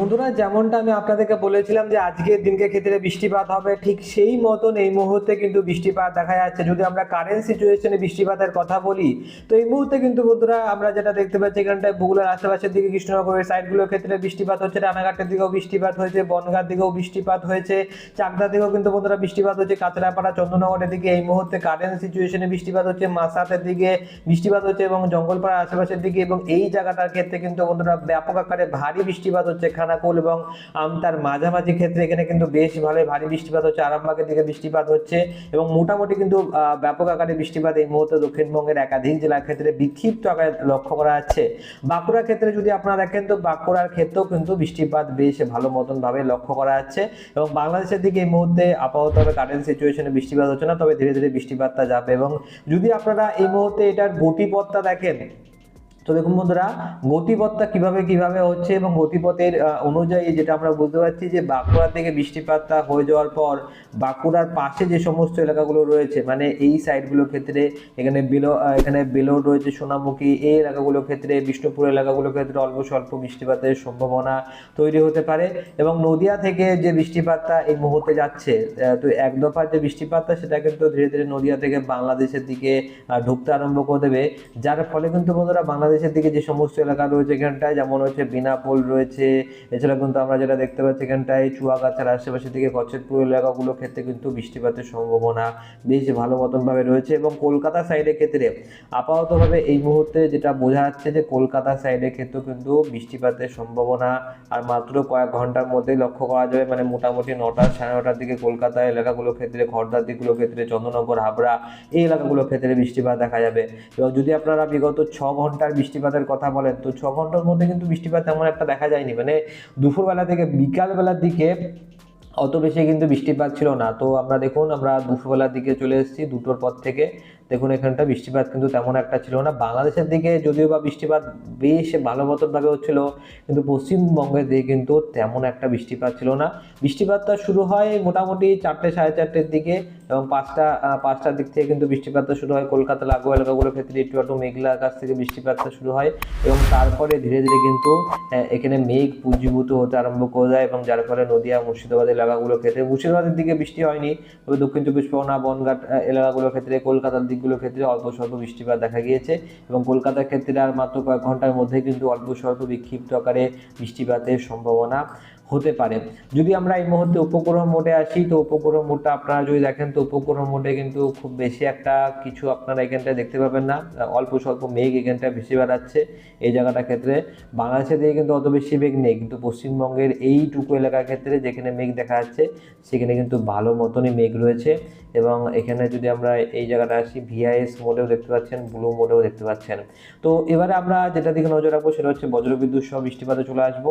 বন্ধুরা, যেমনটা আমি আপনাদেরকে বলেছিলাম যে আজকের দিনকে ক্ষেত্রে বৃষ্টিপাত হবে, ঠিক সেই মতন এই মুহূর্তে কিন্তু বৃষ্টিপাত দেখা যাচ্ছে। যদি আমরা কারেন্ট সিচুয়েশনে বৃষ্টিপাতের কথা বলি, তো এই মুহূর্তে কিন্তু বন্ধুরা আমরা যেটা দেখতে পাচ্ছি, এখানটায় ভূগোলের আশেপাশের দিকে, কৃষ্ণনগরের সাইডগুলোর ক্ষেত্রে বৃষ্টিপাত হচ্ছে, রানাঘাটের দিকেও বৃষ্টিপাত হয়েছে, বনগার দিকেও বৃষ্টিপাত হয়েছে চাকদার দিকেও কিন্তু বন্ধুরা বৃষ্টিপাত হচ্ছে, কাঁচরাপাড়া চন্দ্রনগরের দিকে এই মুহূর্তে কারেন্ট সিচুয়েশনে বৃষ্টিপাত হচ্ছে মাসাতের দিকে বৃষ্টিপাত হচ্ছে এবং জঙ্গলপাড়ার আশেপাশের দিকে এবং এই জায়গাটার ক্ষেত্রে কিন্তু বন্ধুরা ব্যাপক আকারে ভারী বৃষ্টিপাত হচ্ছে খানাকুল এবং আমতার মাঝামাঝি ক্ষেত্রে এখানে কিন্তু বেশ ভালো ভারী বৃষ্টিপাত হচ্ছে, আরামবাগের দিকে বৃষ্টিপাত হচ্ছে এবং মোটামুটি কিন্তু ব্যাপক আকারে বৃষ্টিপাত এই মুহূর্তে দক্ষিণবঙ্গের একাধিক জেলার ক্ষেত্রে বিক্ষিপ্ত আকারে লক্ষ্য করা যাচ্ছে। বাঁকুড়ার ক্ষেত্রে যদি আপনারা দেখেন তো বাঁকুড়ার ক্ষেত্রেও কিন্তু বৃষ্টিপাত বেশ ভালো মতন ভাবে লক্ষ্য করা যাচ্ছে এবং বাংলাদেশের দিকে এই মুহূর্তে আপাতত কারেন্ট সিচুয়েশনে বৃষ্টিপাত হচ্ছে না, তবে ধীরে ধীরে বৃষ্টিপাতটা যাবে এবং যদি আপনারা এই মুহূর্তে এটার গতিপথটা দেখেন তো দেখুন বন্ধুরা, গতিপথটা কীভাবে কীভাবে হচ্ছে এবং গতিপথের অনুযায়ী যেটা আমরা বুঝতে পারছি যে বাঁকুড়া থেকে বৃষ্টিপাতটা হয়ে যাওয়ার পর বাঁকুড়ার পাশে যে সমস্ত এলাকাগুলো রয়েছে মানে এই সাইডগুলোর ক্ষেত্রে, এখানে বেলো এখানে বেলোর রয়েছে সোনামুখী, এই এলাকাগুলোর ক্ষেত্রে, বিষ্ণুপুর এলাকাগুলোর ক্ষেত্রে অল্প স্বল্প বৃষ্টিপাতের সম্ভাবনা তৈরি হতে পারে এবং নদিয়া থেকে যে বৃষ্টিপাতটা এই মুহূর্তে যাচ্ছে তো এক দফার যে বৃষ্টিপাতটা সেটা কিন্তু ধীরে ধীরে নদিয়া থেকে বাংলাদেশের দিকে ঢুকতে আরম্ভ করে দেবে, যার ফলে কিন্তু বন্ধুরা বাংলাদেশের দিকে যে সমস্ত এলাকা রয়েছে এখানটায়, যেমন হচ্ছে বিনাপোল রয়েছে, এছাড়া কিন্তু আমরা যেটা দেখতে পাচ্ছি এখানটায় চুয়াগাছার আশেপাশের দিকে কচেরপুর এলাকাগুলোর ক্ষেত্রে কিন্তু বৃষ্টিপাতের সম্ভাবনা বেশ ভালো মতনভাবে রয়েছে এবং কলকাতা সাইডের ক্ষেত্রে আপাততভাবে এই মুহূর্তে যেটা বোঝা যাচ্ছে যে কলকাতা সাইডের ক্ষেত্রেও কিন্তু বৃষ্টিপাতের সম্ভাবনা আর মাত্র কয়েক ঘণ্টার মধ্যেই লক্ষ্য করা যাবে। মানে মোটামুটি নটা সাড়ে নটার দিকে কলকাতা এলাকাগুলোর ক্ষেত্রে খড়দার দিকগুলোর ক্ষেত্রে চন্দ্রনগর হাবড়া এই এলাকাগুলোর ক্ষেত্রে বৃষ্টিপাত দেখা যাবে। এবং যদি আপনারা বিগত ছ ঘণ্টার বৃষ্টিপাতের কথা বলেন, তো ছ ঘণ্টার মধ্যে কিন্তু বৃষ্টিপাত তেমন একটা দেখা যায়নি। মানে দুপুরবেলা থেকে বিকালবেলার দিকে অত বেশি কিন্তু বৃষ্টিপাত ছিল না। তো আমরা দেখুন, আমরা দুপুরবেলার দিকে চলে এসেছি দুটোর পর থেকে। দেখুন, এখানটা বৃষ্টিপাত কিন্তু তেমন একটা ছিল না। বাংলাদেশের দিকে যদিও বা বৃষ্টিপাত বেশ ভালো মতনভাবে হচ্ছিল, কিন্তু পশ্চিমবঙ্গের দিকে কিন্তু তেমন একটা বৃষ্টিপাত ছিল না। বৃষ্টিপাতটা শুরু হয় মোটামুটি চারটে, সাড়ে চারটের দিকে এবং পাঁচটা পাঁচটার দিক থেকে কিন্তু বৃষ্টিপাতটা শুরু হয়। কলকাতা লাগু এলাকাগুলোর ক্ষেত্রে একটু একটু মেঘলা আকাশ থেকে বৃষ্টিপাতটা শুরু হয় এবং তারপরে ধীরে ধীরে কিন্তু এখানে মেঘ পুঞ্জীভূত হতে আরম্ভ করে দেয় এবং যার ফলে নদিয়া, মুর্শিদাবাদ এলাকাগুলোর ক্ষেত্রে মুর্শিদাবাদের দিকে বৃষ্টি হয়নি। তবে দক্ষিণ চব্বিশ পরগনা বনঘাট এলাকাগুলোর ক্ষেত্রে কলকাতার দিকগুলোর ক্ষেত্রে অল্প স্বল্প বৃষ্টিপাত দেখা গিয়েছে এবং কলকাতার ক্ষেত্রে আর মাত্র কয়েক ঘণ্টার মধ্যে কিন্তু অল্প স্বল্প বিক্ষিপ্ত আকারে বৃষ্টিপাতের সম্ভাবনা হতে পারে। যদি আমরা এই মুহূর্তে উপগ্রহ মোডে আসি তো উপগ্রহ মোডটা আপনারা যদি দেখেন, তো উপগ্রহ মোডে কিন্তু খুব বেশি একটা কিছু আপনারা এখানটায় দেখতে পাবেন না। অল্প স্বল্প মেঘ এখানটায় বেশি বেড়াচ্ছে এই জায়গাটার ক্ষেত্রে। বাংলাদেশের দিকে কিন্তু অত বেশি মেঘ নেই, কিন্তু পশ্চিমবঙ্গের এইটুকু এলাকার ক্ষেত্রে যেখানে মেঘ দেখা যাচ্ছে, সেখানে কিন্তু ভালো মতনই মেঘ রয়েছে। এবং এখানে যদি আমরা এই জায়গাটা আসি ভিআইএস মোডেও দেখতে পাচ্ছেন ব্লু মোডেও দেখতে পাচ্ছেন। তো এবারে আমরা যেটা দিকে নজর রাখব, সেটা হচ্ছে বজ্রবিদ্যুৎ সহ বৃষ্টিপাতে চলে আসব।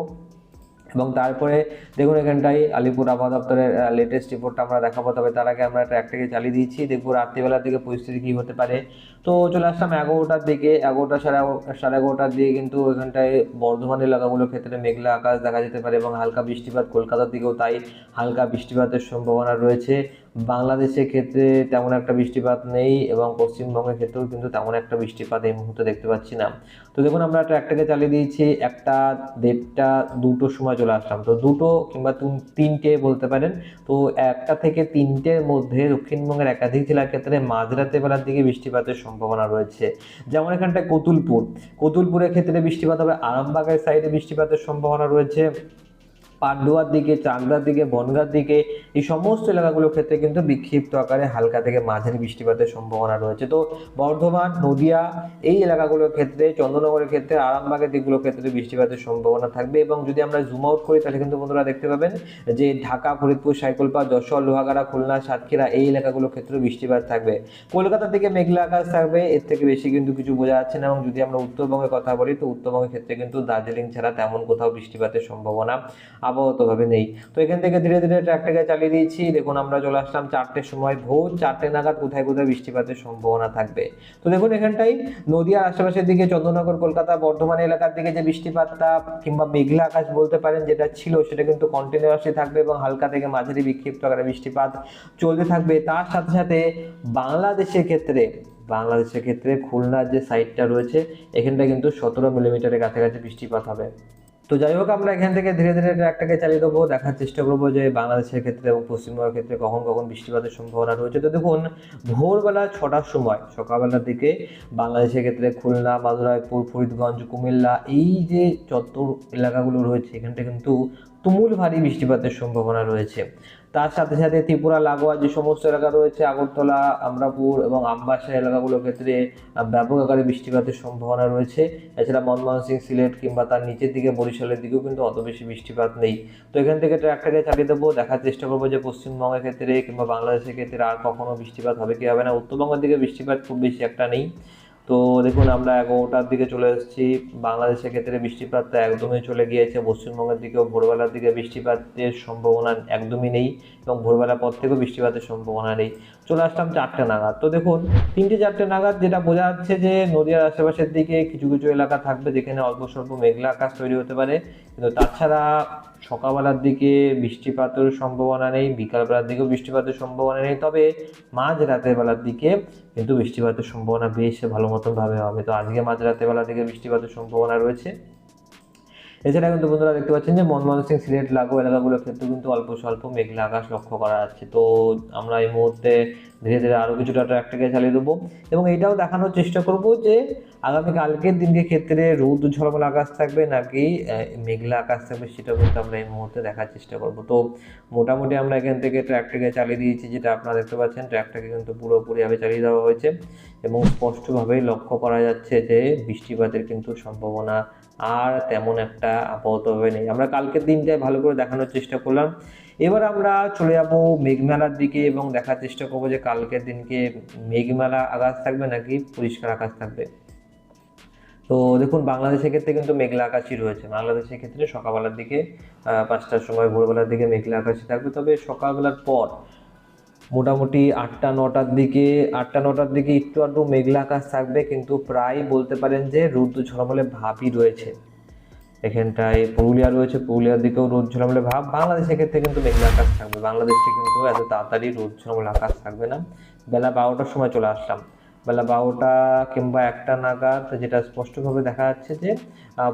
এবং তারপরে দেখুন এখানটায় আলিপুর আবহাওয়া দপ্তরের লেটেস্ট রিপোর্টটা আমরা দেখাবো। তবে তার আগে আমরা ট্র্যাকটাকে চালিয়ে দিয়েছি। দেখব রাত্রিবেলার দিকে পরিস্থিতি কী হতে পারে। তো চলে আসলাম এগারোটার দিকে, এগারোটা সাড়ে সাড়ে এগারোটার দিকে কিন্তু এখানটায় বর্ধমান এলাকাগুলোর ক্ষেত্রে মেঘলা আকাশ দেখা যেতে পারে এবং হালকা বৃষ্টিপাত কলকাতার দিকেও তাই হালকা বৃষ্টিপাতের সম্ভাবনা রয়েছে। বাংলাদেশের ক্ষেত্রে তেমন একটা বৃষ্টিপাত নেই এবং পশ্চিমবঙ্গের ক্ষেত্রেও কিন্তু তেমন একটা বৃষ্টিপাত এই মুহূর্তে দেখতে পাচ্ছি না। তো দেখুন, আমরা ট্র্যাকটাকে চালিয়ে দিয়েছি, একটা দেড়টা দুটো সময় চলে আসলাম। তো দুটো কিংবা তিন- তিনটে বলতে পারেন। তো একটা থেকে তিনটের মধ্যে দক্ষিণবঙ্গের একাধিক জেলার ক্ষেত্রে মাঝরাতে বেলার দিকে বৃষ্টিপাতের সম্ভাবনা রয়েছে। যেমন এখানটায় কতুলপুর। কতুলপুরের ক্ষেত্রে বৃষ্টিপাত হবে আরামবাগের সাইডে বৃষ্টিপাতের সম্ভাবনা রয়েছে। পান্ডুয়ার দিকে চাকদার দিকে, বনগার দিকে, এই সমস্ত এলাকাগুলোর ক্ষেত্রে কিন্তু বিক্ষিপ্ত আকারে হালকা থেকে মাঝারি বৃষ্টিপাতের সম্ভাবনা রয়েছে। তো বর্ধমান, নদিয়া, এই এলাকাগুলোর ক্ষেত্রে চন্দ্রনগরের ক্ষেত্রে, আরামবাগের দিকগুলোর ক্ষেত্রে বৃষ্টিপাতের সম্ভাবনা থাকবে এবং যদি আমরা জুম আউট করি, তাহলে কিন্তু বন্ধুরা দেখতে পাবেন যে ঢাকা, ফরিদপুর, সাইকলপা, যশোর, লোহাগাড়া, খুলনা, সাতক্ষীরা এই এলাকাগুলোর ক্ষেত্রে বৃষ্টিপাত থাকবে। কলকাতা থেকে মেঘলা আকাশ থাকবে, এর থেকে বেশি কিন্তু কিছু বোঝা যাচ্ছে না এবং যদি আমরা উত্তরবঙ্গের কথা বলি, তো উত্তরবঙ্গের ক্ষেত্রে কিন্তু দার্জিলিং ছাড়া তেমন কোথাও বৃষ্টিপাতের সম্ভাবনা আবহাওয়াতভাবে নেই। তো এখান থেকে ধীরে ধীরে ট্র্যাকটাকে চালিয়ে দিয়েছি। দেখুন, আমরা চলে আসলাম চারটের সময় ভোর। চারটে নাগাদ কোথায় কোথায় বৃষ্টিপাতের সম্ভাবনা থাকবে? তো দেখুন, এখানটাই নদীয়ার আশেপাশের দিকে, চন্দ্রনগর, কলকাতা, বর্ধমান এলাকার দিকে যে বৃষ্টিপাতটা কিংবা মেঘলা আকাশ বলতে পারেন, যেটা ছিল, সেটা কিন্তু কন্টিনিউয়াসলি থাকবে এবং হালকা থেকে মাঝারি বিক্ষিপ্ত আকারে বৃষ্টিপাত চলতে থাকবে। তার সাথে সাথে বাংলাদেশের ক্ষেত্রে বাংলাদেশের ক্ষেত্রে খুলনার যে সাইডটা রয়েছে এখানটা কিন্তু সতেরো মিলিমিটারের কাছাকাছি বৃষ্টিপাত হবে। তো যাই হোক, আমরা এখান থেকে ধীরে ধীরে ট্র্যাকটাকে চালিয়ে দেবো, দেখার চেষ্টা করব যে বাংলাদেশের ক্ষেত্রে এবং পশ্চিমবঙ্গের ক্ষেত্রে কখন কখন বৃষ্টিপাতের সম্ভাবনা রয়েছে। তো দেখুন, ভোরবেলা ছটার সময়, সকালবেলার দিকে বাংলাদেশের ক্ষেত্রে খুলনা মাদুরাইপুর ফরিদগঞ্জ, কুমিল্লা, এই যে চত্বর এলাকাগুলো রয়েছে, এখানটা কিন্তু তুমুল ভারী বৃষ্টিপাতের সম্ভাবনা রয়েছে। তার সাথে সাথে ত্রিপুরা, লাগোয়া যে সমস্ত এলাকা রয়েছে, আগরতলা, আমরাপুর এবং আমবাসা এলাকাগুলোর ক্ষেত্রে ব্যাপক আকারে বৃষ্টিপাতের সম্ভাবনা রয়েছে। এছাড়া মনমোহন সিং সিলেট কিংবা তার নিচের দিকে, বরিশালের দিকেও কিন্তু অত বেশি বৃষ্টিপাত নেই। তো এখান থেকে ট্র্যাকটাকে চালিয়ে দেবো। দেখার চেষ্টা করব যে পশ্চিমবঙ্গের ক্ষেত্রে কিংবা বাংলাদেশের ক্ষেত্রে আর কখনো বৃষ্টিপাত হবে কি হবে না। উত্তরবঙ্গের দিকে বৃষ্টিপাত খুব বেশি একটা নেই। তো দেখুন, আমরা এগারোটার দিকে চলে এসেছি। বাংলাদেশের ক্ষেত্রে বৃষ্টিপাতটা একদমই চলে গিয়েছে। পশ্চিমবঙ্গের দিকেও ভোরবেলার দিকে বৃষ্টিপাতের সম্ভাবনা একদমই নেই এবং ভোরবেলার পর থেকেও বৃষ্টিপাতের সম্ভাবনা নেই। চলে আসলাম চারটে নাগাদ। তো দেখুন, তিনটে চারটে নাগাদ যেটা বোঝা যাচ্ছে যে নদীয়ার আশেপাশের দিকে কিছু কিছু এলাকা থাকবে যেখানে অল্প স্বল্প মেঘলা আকাশ তৈরি হতে পারে। কিন্তু তাছাড়া সকালবেলার দিকে বৃষ্টিপাতের সম্ভাবনা নেই, বিকালবেলার দিকেও বৃষ্টিপাতের সম্ভাবনা নেই, তবে মাঝ রাতের বেলার দিকে কিন্তু বৃষ্টিপাতের সম্ভাবনা বেশ ভালো মতনভাবে হবে। তো আজকে মাঝ রাতের বেলার দিকে বৃষ্টিপাতের সম্ভাবনা রয়েছে। এছাড়া কিন্তু বন্ধুরা দেখতে পাচ্ছেন যে মনমোহন সিং সিলেট লাগো এলাকাগুলোর ক্ষেত্রে কিন্তু অল্প স্বল্প মেঘলা আকাশ লক্ষ্য করা যাচ্ছে। তো আমরা এই মুহূর্তে ধীরে ধীরে আরও কিছুটা ট্র্যাকটাকে চালিয়ে দেবো এবং এটাও দেখানোর চেষ্টা করব যে আগামী কালকের দিনকে ক্ষেত্রে রোদ, ঝলমল আকাশ থাকবে নাকি মেঘলা আকাশ থাকবে সেটাও কিন্তু আমরা এই মুহূর্তে দেখার চেষ্টা করব। তো মোটামুটি আমরা এখান থেকে ট্র্যাকটাকে চালিয়ে দিয়েছি যেটা আপনারা দেখতে পাচ্ছেন, ট্র্যাকটাকে কিন্তু পুরোপুরিভাবে চালিয়ে দেওয়া হয়েছে এবং স্পষ্টভাবেই লক্ষ্য করা যাচ্ছে যে বৃষ্টিপাতের কিন্তু সম্ভাবনা আর তেমন একটা আপাততভাবে নেই। আমরা কালকের দিনটায় ভালো করে দেখানোর চেষ্টা করলাম। এবার আমরা চলে যাব মেঘমেলার দিকে এবং দেখার চেষ্টা করব যে কালকের দিনকে মেঘমেলা আকাশ থাকবে নাকি পরিষ্কার আকাশ থাকবে। তো দেখুন, বাংলাদেশের ক্ষেত্রে কিন্তু মেঘলা আকাশই রয়েছে। বাংলাদেশের ক্ষেত্রে সকালবেলার দিকে পাঁচটার সময় ভোরবেলার দিকে মেঘলা আকাশই থাকবে। তবে সকালবেলার পর মোটামুটি আটটা, নটার দিকে, আটটা, নটার দিকে একটু আধটু মেঘলা আকাশ থাকবে, কিন্তু প্রায় বলতে পারেন যে রৌদ্র ঝলমলে ভাবই রয়েছে। এখানটায় পুরুলিয়া রয়েছে, পুরুলিয়ার দিকেও রোদ ঝলমলে ভাব। বাংলাদেশের ক্ষেত্রে কিন্তু মেঘলা আকাশ থাকবে। বাংলাদেশে কিন্তু এত তাড়াতাড়ি রোদ ঝলমলে আকাশ থাকবে না। বেলা বারোটার সময় চলে আসলাম। বেলা বারোটা কিংবা একটা নাগাদ, যেটা স্পষ্টভাবে দেখা যাচ্ছে যে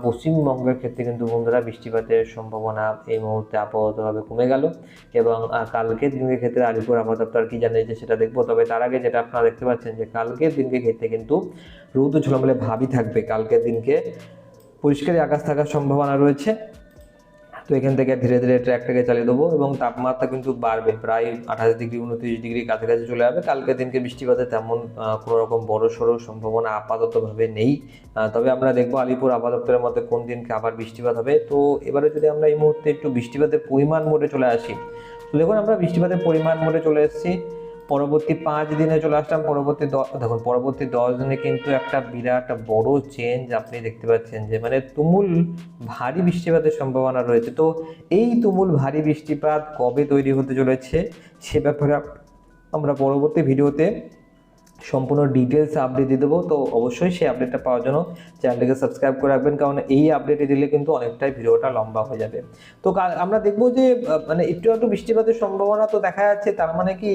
পশ্চিমবঙ্গের ক্ষেত্রে কিন্তু বন্ধুরা বৃষ্টিপাতের সম্ভাবনা এই মুহূর্তে আপাততভাবে কমে গেল এবং কালকের দিনের ক্ষেত্রে আলিপুর আপাতত আর কি জানিয়েছে সেটা দেখব। তবে তার আগে যেটা আপনারা দেখতে পাচ্ছেন যে, কালকের দিনকে ক্ষেত্রে কিন্তু রোদ ঝলমলে ভাবই থাকবে। কালকের দিনকে পরিষ্কারই আকাশ থাকার সম্ভাবনা রয়েছে। তো এখান থেকে ধীরে ধীরে ট্র্যাকটাকে চালিয়ে দেবো এবং তাপমাত্রা কিন্তু বাড়বে। প্রায় আঠাশ ডিগ্রি, উনত্রিশ ডিগ্রি কাছাকাছি চলে যাবে। কালকে দিনকে বৃষ্টিপাতে তেমন কোনো রকম বড় সড়ো সম্ভাবনা আপাততভাবে নেই। তবে আমরা দেখব আলিপুর আবাদপ্তরের দপ্তরের মধ্যে কোন দিনকে আবার বৃষ্টিপাত হবে। তো এবারে যদি আমরা এই মুহূর্তে একটু বৃষ্টিপাতের পরিমাণ মোডে চলে আসি, তো দেখুন আমরা বৃষ্টিপাতের পরিমাণ মোডে চলে এসেছি। পরবর্তী পাঁচ দিনে চলে আসলাম, পরবর্তী দেখুন, পরবর্তী দশ দিনে কিন্তু একটা বিরাট বড় চেঞ্জ আপনি দেখতে পাচ্ছেন যে মানে তুমুল ভারী বৃষ্টিপাতের সম্ভাবনা রয়েছে। তো এই তুমুল ভারী বৃষ্টিপাত কবে তৈরি হতে চলেছে, সে ব্যাপারে আমরা পরবর্তী ভিডিওতে সম্পূর্ণ ডিটেলস আপডেট দিয়ে দেবো। তো অবশ্যই সেই আপডেটটা পাওয়ার জন্য চ্যানেলটাকে সাবস্ক্রাইব করে রাখবেন, কারণ এই আপডেটে দিলে কিন্তু অনেকটাই ভিডিওটা লম্বা হয়ে যাবে। তো আমরা দেখব যে মানে একটু একটু বৃষ্টিপাতের সম্ভাবনা তো দেখা যাচ্ছে, তার মানে কি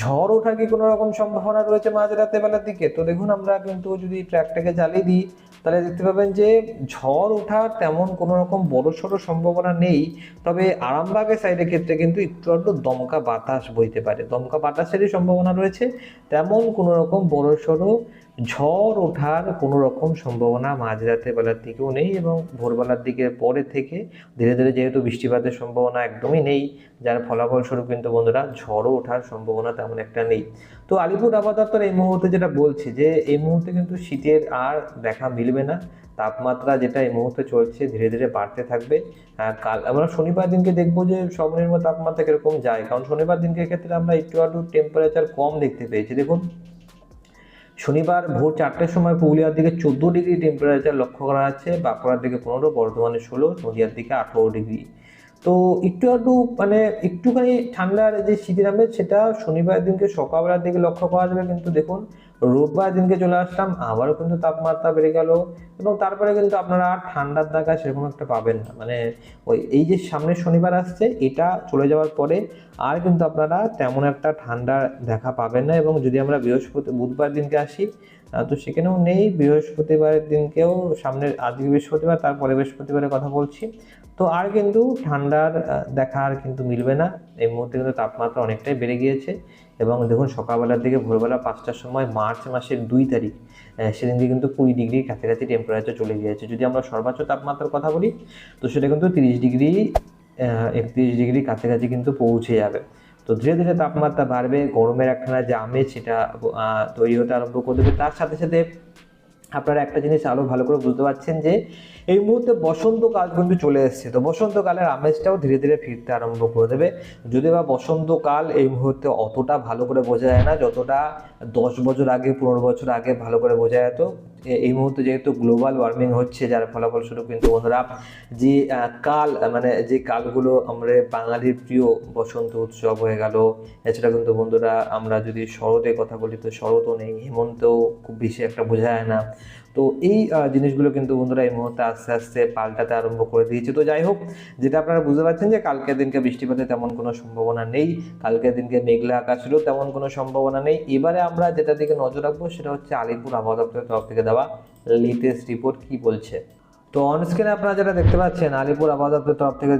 ঝড় ওঠার কি কোনো রকম সম্ভাবনা রয়েছে মাঝ রাতে বেলার দিকে? তো দেখুন, আমরা কিন্তু যদি ট্র্যাকটাকে জ্বালিয়ে দিই তাহলে দেখতে পাবেন যে ঝড় ওঠার তেমন কোনো রকম বড় সড়ো সম্ভাবনা নেই, তবে আরামবাগের সাইডের ক্ষেত্রে কিন্তু একটু আধটু দমকা বাতাস বইতে পারে। দমকা বাতাসেরই সম্ভাবনা রয়েছে, তেমন কোনো রকম বড় সড়ো ঝড়, ওঠার কোনো রকম সম্ভাবনা মাঝরাতে বেলার দিকেও নেই এবং ভোরবেলার দিকে পরে থেকে ধীরে ধীরে যেহেতু বৃষ্টিপাতের সম্ভাবনা একদমই নেই, যার ফলাফল স্বরূপ কিন্তু বন্ধুরা ঝড়ও ওঠার সম্ভাবনা তেমন একটা নেই। তো আলিপুর আবহাওয়া এই মুহূর্তে যেটা বলছে যে এই মুহূর্তে কিন্তু শীতের আর দেখা মিলবে না, তাপমাত্রা যেটা এই মুহূর্তে চলছে ধীরে ধীরে বাড়তে থাকবে। কাল আমরা শনিবার দিনকে দেখব যে সর্বনিম্ন তাপমাত্রা কীরকম যায়, কারণ শনিবার দিনকে ক্ষেত্রে আমরা একটু আধটু টেম্পারেচার কম দেখতে পেয়েছি। দেখুন শনিবার ভোর চারটের সময় পুরুলিয়ার দিকে চোদ্দ ডিগ্রি টেম্পারেচার লক্ষ্য করা যাচ্ছে, বাঁকুড়ার দিকে পনেরো, বর্ধমানে ষোলো, নদীয়ার দিকে আঠেরো ডিগ্রি। তো একটু একটু মানে একটুখানি ঠান্ডার যে শীতের আমেজ সেটা শনিবার দিনকে সকালবেলার দিকে লক্ষ্য করা যাবে, কিন্তু দেখুন রোববার দিনকে চলে আসলাম, আবারও কিন্তু তাপমাত্রা বেড়ে গেল এবং তারপরে কিন্তু আপনারা ঠান্ডার দেখা সেরকম একটা পাবেন না। মানে ওই এই যে সামনের শনিবার আসছে, এটা চলে যাওয়ার পরে আর কিন্তু আপনারা তেমন একটা ঠান্ডার দেখা পাবেন না এবং যদি আমরা বৃহস্পতি, বুধবার দিনকে আসি তো সেখানেও নেই। বৃহস্পতিবারের দিনকেও সামনের, আজকে বৃহস্পতিবার তারপরে বৃহস্পতিবারের কথা বলছি। তো আর কিন্তু ঠান্ডার দেখা আর কিন্তু মিলবে না। এই মুহূর্তে কিন্তু তাপমাত্রা অনেকটাই বেড়ে গিয়েছে। এবং দেখুন সকালবেলার দিকে ভোরবেলা পাঁচটার সময় মার্চ মাসের দুই তারিখ সেদিন দিয়ে কিন্তু কুড়ি ডিগ্রির কাছাকাছি টেম্পারেচার চলে গিয়েছে। যদি আমরা সর্বোচ্চ তাপমাত্রার কথা বলি, তো সেটা কিন্তু তিরিশ ডিগ্রি একত্রিশ ডিগ্রি কাছাকাছি কিন্তু পৌঁছে যাবে। তো ধীরে ধীরে তাপমাত্রা বাড়বে, গরমের একখানা যে আমেজ সেটা তৈরি হতে আরম্ভ করে দেবে। তার সাথে সাথে আপনারা একটা জিনিস আরও ভালো করে বুঝতে পারছেন যে এই মুহূর্তে বসন্তকাল কিন্তু চলে এসেছে। তো বসন্তকালের আমেজটাও ধীরে ধীরে ফিরতে আরম্ভ করে দেবে। যদি বা বসন্তকাল এই মুহূর্তে অতটা ভালো করে বোঝা যায় না, যতটা দশ বছর আগে, পনেরো বছর আগে ভালো করে বোঝা যেত। এই মুহূর্তে যেহেতু গ্লোবাল ওয়ার্মিং হচ্ছে, যার ফলাফল স্বরূপ কিন্তু বন্ধুরা, যে কাল মানে যে কালগুলো আমরা বাঙালির প্রিয় বসন্ত উৎসব হয়ে গেল, এছাড়া কিন্তু বন্ধুরা আমরা যদি শরতের কথা বলি, তো শরৎও নেই, হেমন্তও খুব বেশি একটা বোঝা যায় না। তো এই জিনিসগুলো কিন্তু বন্ধুরা এই মুহূর্তে আস্তে আস্তে পাল্টাতে আরম্ভ করে দিয়েছে। তো যাই হোক, যেটা আপনারা বুঝতে পারছেন যে কালকের দিনকে বৃষ্টিপাতের তেমন কোনো সম্ভাবনা নেই, কালকের দিনকে মেঘলা আকাশেরও তেমন কোনো সম্ভাবনা নেই। এবারে আমরা যেটা দিকে নজর রাখব সেটা হচ্ছে আলিপুর আবহাওয়া দপ্তরের তরফ থেকে দেওয়া লেটেস্ট রিপোর্ট কি বলছে। তো অনস্ক্রিনে আপনারা যেটা দেখতে পাচ্ছেন, আলিপুর আবহাওয়া তরফ থেকে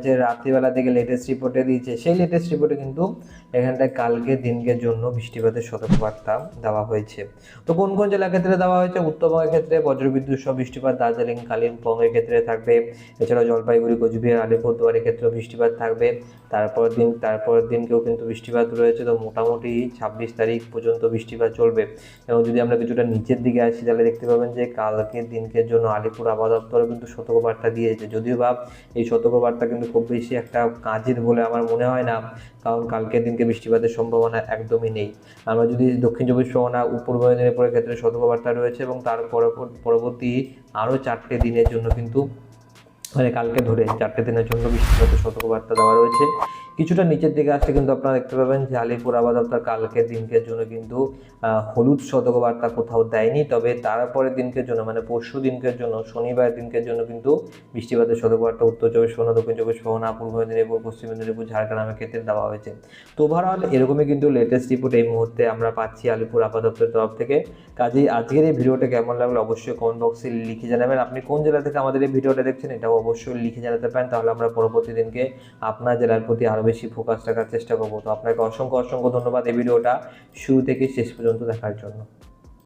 যে- রাত্রিবেলা থেকে লেটেস্ট রিপোর্টে দিয়েছে, সেই লেটেস্ট রিপোর্টে কিন্তু এখানটায় কালকে দিনকের জন্য বৃষ্টিপাতের সতর্কবার্তা দেওয়া হয়েছে। তো কোন কোন জেলার ক্ষেত্রে দেওয়া হয়েছে? উত্তরবঙ্গের ক্ষেত্রে বজ্রবিদ্যুৎ সহ বৃষ্টিপাত দার্জিলিং, কালিম্পংয়ের ক্ষেত্রে থাকবে। এছাড়াও জলপাইগুড়ি, কোচবিহার, আলিপুরদুয়ারের ক্ষেত্রেও বৃষ্টিপাত থাকবে। তারপরের দিন, তারপরের দিনকেও কিন্তু বৃষ্টিপাত রয়েছে। তো মোটামুটি ছাব্বিশ তারিখ পর্যন্ত বৃষ্টিপাত চলবে। এবং যদি আমরা কিছুটা নিচের দিকে আসি, তাহলে দেখতে পাবেন যে কালকে দিনকের জন্য আলিপুর আবহাওয়া দপ্তরও কিন্তু সতর্কবার্তা দিয়েছে। যদিও বা এই সতর্কবার্তা কিন্তু খুব বেশি একটা কাজের বলে আমার মনে হয় না, কারণ কালকের দিনকে বৃষ্টিপাতের সম্ভাবনা একদমই নেই। আমরা যদি দক্ষিণ চব্বিশ পরগনা উত্তর মেদিনীপুরের ক্ষেত্রে সতর্কবার্তা রয়েছে এবং তার পরবর- পরবর্তী আরও চারটে দিনের জন্য কিন্তু মানে কালকে ধরে চারটে দিনের জন্য বৃষ্টিপাতের সতর্কবার্তা দেওয়া রয়েছে। কিছুটা নিচের দিকে আসলে কিন্তু আপনারা দেখতে পাবেন যে আলিপুর দপ্তর কালকের দিনকের জন্য কিন্তু হলুদ সতর্কবার্তা কোথাও দেয়নি। তবে তারপরের দিনকের জন্য মানে পরশু দিনকের জন্য, শনিবার দিনকের জন্য কিন্তু বৃষ্টিপাতের সতর্কবার্তা, উত্তর চব্বিশ পরগনা, দক্ষিণ চব্বিশ পরগনা, পূর্ব মেদিনীপুর, পশ্চিম মেদিনীপুর ঝাড়গ্রামের ক্ষেত্রে দেওয়া হয়েছে। তো ওভারঅল এরকমই কিন্তু লেটেস্ট রিপোর্ট এই মুহূর্তে আমরা পাচ্ছি আলিপুর আবহাওয়া দপ্তরের তরফ থেকে। কাজেই আজকের এই ভিডিওটা কেমন লাগল অবশ্যই কমেন্ট বক্সে লিখে জানাবেন। আপনি কোন জেলা থেকে আমাদের এই ভিডিওটা দেখছেন, এটাও অবশ্যই লিখে জানাতে পারেন। তাহলে আমরা পরবর্তী দিনকে আপনার জেলার প্রতি আরও বেশি ফোকাস রাখার চেষ্টা করব। তো আপনাকে অসংখ্য অসংখ্য ধন্যবাদ এই ভিডিওটা। শুরু থেকে শেষ পর্যন্ত দেখার জন্য।